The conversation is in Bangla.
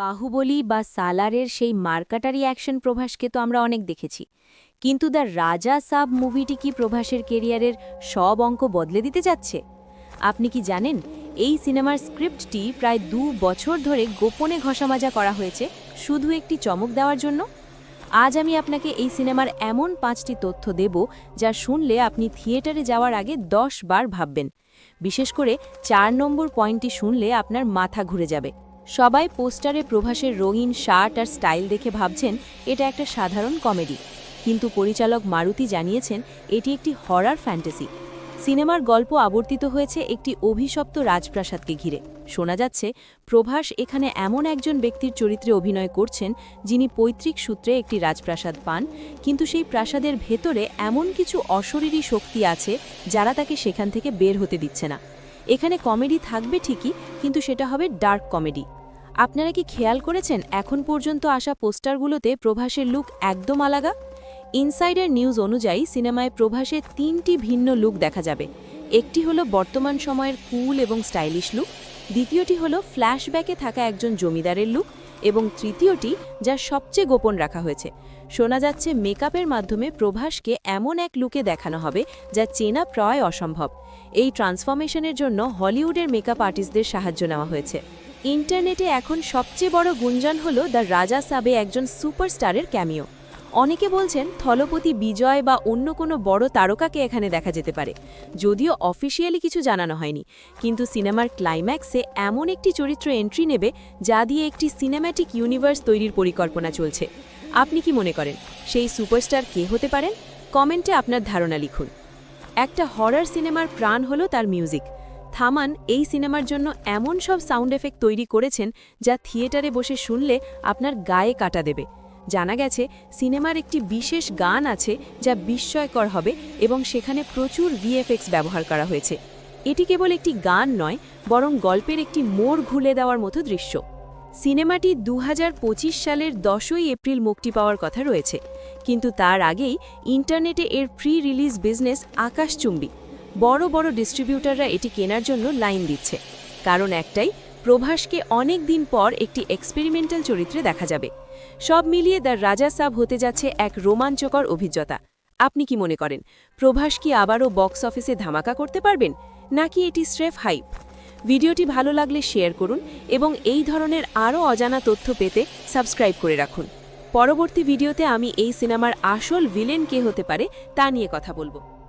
বাহুবলী বা সালারের সেই মার্কাটারি অ্যাকশন প্রভাসকে তো আমরা অনেক দেখেছি। কিন্তু দ্য রাজা সাব মুভিটি কি প্রভাসের কেরিয়ারের সব অঙ্ক বদলে দিতে যাচ্ছে? আপনি কি জানেন, এই সিনেমার স্ক্রিপ্টটি প্রায় দু বছর ধরে গোপনে ঘষামাজা করা হয়েছে শুধু একটি চমক দেওয়ার জন্য? আজ আমি আপনাকে এই সিনেমার এমন পাঁচটি তথ্য দেব যা শুনলে আপনি থিয়েটারে যাওয়ার আগে দশ বার ভাববেন। বিশেষ করে চার নম্বর পয়েন্টটি শুনলে আপনার মাথা ঘুরে যাবে। সবাই পোস্টারে প্রভাসের রঙিন শার্ট আর স্টাইল দেখে ভাবছেন এটা একটা সাধারণ কমেডি। কিন্তু পরিচালক মারুতি জানিয়েছেন, এটি একটি হরার ফ্যান্টাসি। সিনেমার গল্প আবর্তিত হয়েছে একটি অভিশপ্ত রাজপ্রাসাদকে ঘিরে। শোনা যাচ্ছে, প্রভাস এখানে এমন একজন ব্যক্তির চরিত্রে অভিনয় করছেন, যিনি পৈতৃক সূত্রে একটি রাজপ্রাসাদ পান, কিন্তু সেই প্রাসাদের ভেতরে এমন কিছু অশরীরী শক্তি আছে, যারা তাকে সেখান থেকে বের হতে দিচ্ছে না। এখানে কমেডি থাকবে ঠিকই, কিন্তু সেটা হবে ডার্ক কমেডি। আপনারা কি খেয়াল করেছেন এখন পর্যন্ত আসা পোস্টারগুলোতে প্রভাসের লুক একদম আলাদা? ইনসাইডার নিউজ অনুযায়ী সিনেমায় প্রভাসের তিনটি ভিন্ন লুক দেখা যাবে। একটি হলো বর্তমান সময়ের কুল এবং স্টাইলিশ লুক, দ্বিতীয়টি হলো ফ্ল্যাশব্যাকে থাকা একজন জমিদারের লুক এবং তৃতীয়টি যা সবচেয়ে গোপন রাখা হয়েছে। শোনা যাচ্ছে মেকআপের মাধ্যমে প্রভাসকে এমন এক লুকে দেখানো হবে যা চেনা প্রায় অসম্ভব। এই ট্রান্সফরমেশনের জন্য হলিউডের মেকআপ আর্টিস্টদের সাহায্য নেওয়া হয়েছে। ইন্টারনেটে এখন সবচেয়ে বড় গুঞ্জন হল দ্য রাজা সাবে একজন সুপারস্টারের ক্যামিও। অনেকে বলছেন থলপতি বিজয় বা অন্য কোনো বড় তারকাকে এখানে দেখা যেতে পারে। যদিও অফিসিয়ালি কিছু জানানো হয়নি। কিন্তু সিনেমার ক্লাইম্যাক্সে এমন একটি চরিত্র এন্ট্রি নেবে যা দিয়ে একটি সিনেম্যাটিক ইউনিভার্স তৈরির পরিকল্পনা চলছে। আপনি কি মনে করেন, সেই সুপারস্টার কে হতে পারেন? কমেন্টে আপনার ধারণা লিখুন। একটা হরার সিনেমার প্রাণ হলো তার মিউজিক। থামান এই সিনেমার জন্য এমন সব সাউন্ড এফেক্ট তৈরি করেছেন যা থিয়েটারে বসে শুনলে আপনার গায়ে কাটা দেবে। জানা গেছে, সিনেমার একটি বিশেষ গান আছে যা বিস্ময়কর হবে এবং সেখানে প্রচুর ভিএফএক্স ব্যবহার করা হয়েছে। এটি কেবল একটি গান নয়, বরং গল্পের একটি মোড় ঘুলে দেওয়ার মতো দৃশ্য। সিনেমাটি দু হাজার পঁচিশ সালের দশই এপ্রিল মুক্তি পাওয়ার কথা রয়েছে। কিন্তু তার আগেই ইন্টারনেটে এর প্রি রিলিজ বিজনেস আকাশচুম্বী। বড় বড় ডিস্ট্রিবিউটাররা এটি কেনার জন্য লাইন দিচ্ছে। কারণ একটাই, প্রভাসকে অনেক দিন পর একটি এক্সপেরিমেন্টাল চরিত্রে দেখা যাবে। সব মিলিয়ে দ্য রাজা সাব হতে যাচ্ছে এক রোমাঞ্চকর অভিজ্ঞতা। আপনি কি মনে করেন, প্রভাস কি আবারও বক্স অফিসে ধামাকা করতে পারবেন, নাকি এটি স্রেফ হাইপ ভিডিওটি ভালো লাগলে শেয়ার করুন এবং এই ধরনের আরও অজানা তথ্য পেতে সাবস্ক্রাইব করে রাখুন। পরবর্তী ভিডিওতে আমি এই সিনেমার আসল ভিলেন কে হতে পারে তা নিয়ে কথা বলব।